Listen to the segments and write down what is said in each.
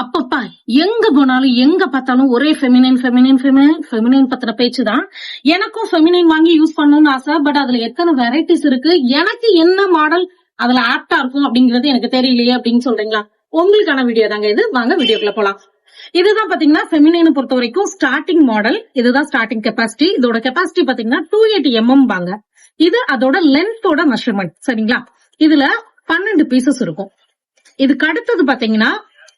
அப்பப்பா எங்க போனாலும் எங்க பார்த்தாலும் ஒரே ஃபெமினைன் ஃபெமினைன் ஃபெமினைன் ஃபெமினைன் பத்தின பேச்சு தான். எனக்கும் ஃபெமினைன் வாங்கி யூஸ் பண்ணணும்னு ஆசை பட் அதுல எத்தனை வெரைட்டிஸ் இருக்கு? எனக்கு என்ன மாடல் அதுல ஆப்டா இருக்கும் அப்படிங்கறது எனக்கு தெரியலையே அப்படின்னு சொல்றீங்களா? உங்களுக்கான வீடியோ தாங்க இது. வாங்க வீடியோக்குள்ள போலாம். இதுதான் பாத்தீங்கன்னா ஃபெமினைனை பொறுத்த வரைக்கும் ஸ்டார்டிங் மாடல் இதுதான் ஸ்டார்டிங் கெப்பாசிட்டி இதோட கெப்பாசிட்டி பாத்தீங்கன்னா டூ எயிட்டி எம்எம் வாங்க இது அதோட லென்த்தோட மெஷர்மெண்ட் சரிங்களா? இதுல பன்னெண்டு பீசஸ் இருக்கும். இதுக்கு அடுத்தது பாத்தீங்கன்னா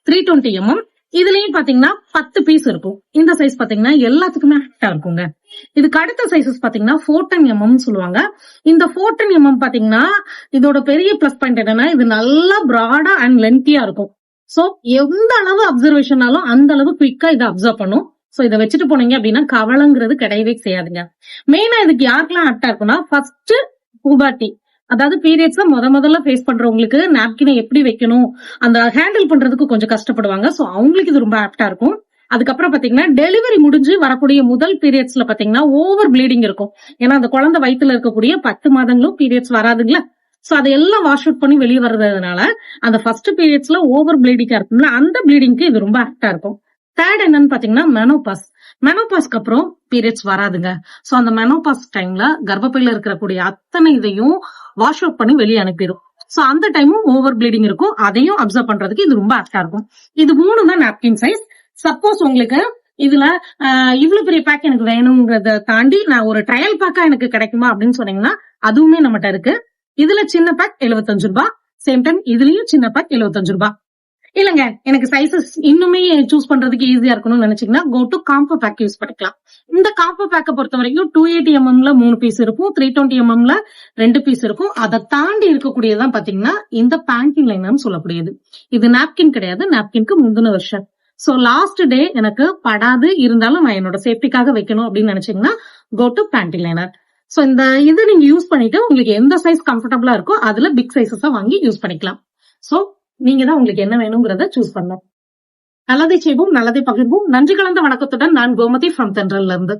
த்ரீ டுவெண்ட்டி எம்எம் இதுலயும் பாத்தீங்கன்னா பத்து பீஸ் இருக்கும். இந்த சைஸ் பாத்தீங்கன்னா எல்லாத்துக்குமே ஆக்டா இருக்குங்க. இதுக்கு அடுத்த சைசஸ் பாத்தீங்கன்னா ஃபோர்டன் எம்எம் சொல்லுவாங்க. இந்த ஃபோர்டன் எம்எம் பாத்தீங்கன்னா இதோட பெரிய பிளஸ் பாயிண்ட் என்னன்னா இது நல்லா பிராடா அண்ட் லென்த்தியா இருக்கும். சோ எந்த அளவு அப்சர்வேஷனாலும் அந்த அளவு குயிக்கா இதை அப்சர்வ் பண்ணும். சோ இதை வச்சுட்டு போனீங்க அப்படின்னா கவலைங்கிறது கிடையவே செய்யாதுங்க. மெயினா இதுக்கு யாருக்கெல்லாம் ஆப்டா இருக்குன்னா ஃபர்ஸ்ட் பூபாட்டி அதாவது பீரியட்ஸ் முத முதல்ல ஃபேஸ் பண்றவங்களுக்கு நாப்கினை எப்படி வைக்கணும் அந்த ஹேண்டில் பண்றதுக்கு கொஞ்சம் கஷ்டப்படுவாங்க. ஸோ அவங்களுக்கு இது ரொம்ப ஆப்டா இருக்கும். அதுக்கப்புறம் பாத்தீங்கன்னா டெலிவரி முடிஞ்சு வரக்கூடிய முதல் பீரியட்ஸ்ல பாத்தீங்கன்னா ஓவர் ப்ளீடிங் இருக்கும். ஏன்னா அந்த குழந்தை வயித்துல இருக்கக்கூடிய பத்து மாதங்களும் பீரியட்ஸ் வராதுங்களா. சோ அதையெல்லாம் வாஷ் அவுட் பண்ணி வெளியே வர்றதுனால அந்த ஃபர்ஸ்ட் பீரியட்ஸ்ல ஓவர் ப்ளீடிங்கா இருக்கும்ல அந்த ப்ளீடிங்க்கு இது ரொம்ப ஆக்டா இருக்கும். தேர்ட் என்னன்னு பாத்தீங்கன்னா மெனோபாஸ் மெனோபாஸ்க்கு அப்புறம் பீரியட்ஸ் வராதுங்க. சோ அந்த மெனோபாஸ் டைம்ல கர்ப்பப்பையில இருக்கக்கூடிய அத்தனை இதையும் வாஷ் அவுட் பண்ணி வெளியே அனுப்பிடும் சோ அந்த டைமும் ஓவர் ப்ளீடிங் இருக்கும். அதையும் அப்சர்வ் பண்றதுக்கு இது ரொம்ப ஆப்டா இருக்கும். இது மூணு தான் நாப்கின் சைஸ் சப்போஸ் உங்களுக்கு இதுல இவ்வளவு பெரிய பேக் எனக்கு வேணுங்கிறத தாண்டி நான் ஒரு ட்ரையல் பேக்கா எனக்கு கிடைக்குமா அப்படின்னு சொன்னீங்கன்னா அதுவுமே நம்மகிட்ட இருக்கு. இதுல சின்ன பேக் 75 ரூபாய். சேம் டைம் இதுலயும் சின்ன பேக் 75 ரூபாய். இல்லங்க எனக்கு சைசஸ் இன்னுமே சூஸ் பண்றதுக்கு ஈஸியா இருக்கணும்னு நினைச்சீங்கன்னா go to combo pack use பண்ணிக்கலாம். இந்த காம்போ பேக்கை பொறுத்த வரைக்கும் டூ எயிட்டி எம்எம்ல மூணு பீஸ் இருக்கும் த்ரீ டுவெண்ட்டி எம்எம்ல ரெண்டு பீஸ் இருக்கும். அதை தாண்டி இருக்கக்கூடியதான் பாத்தீங்கன்னா இந்த பேண்டிங் லைனர்னு சொல்லக்கூடியது. இது நாப்கின் கிடையாது நாப்கின்க்கு முந்தின வருஷம். சோ லாஸ்ட் டே எனக்கு படாது இருந்தாலும் நான் என்னோட சேஃப்டிக்காக வைக்கணும் அப்படின்னு நினைச்சீங்கன்னா go to panty liner so இந்த இது நீங்க யூஸ் பண்ணிட்டு உங்களுக்கு எந்த சைஸ் கம்ஃபர்டபுளா இருக்கோ அதுல பிக் சைசஸா வாங்கி யூஸ் பண்ணிக்கலாம். சோ நீங்க தான் உங்களுக்கு என்ன வேணுங்கிறத சூஸ் பண்ணும் நல்லதை செய்வோம் நல்லதை பகிர்வோம். நன்றி கலந்த வணக்கத்துடன் நான் கோமதி ஃப்ரம் தென்றல்ல இருந்து.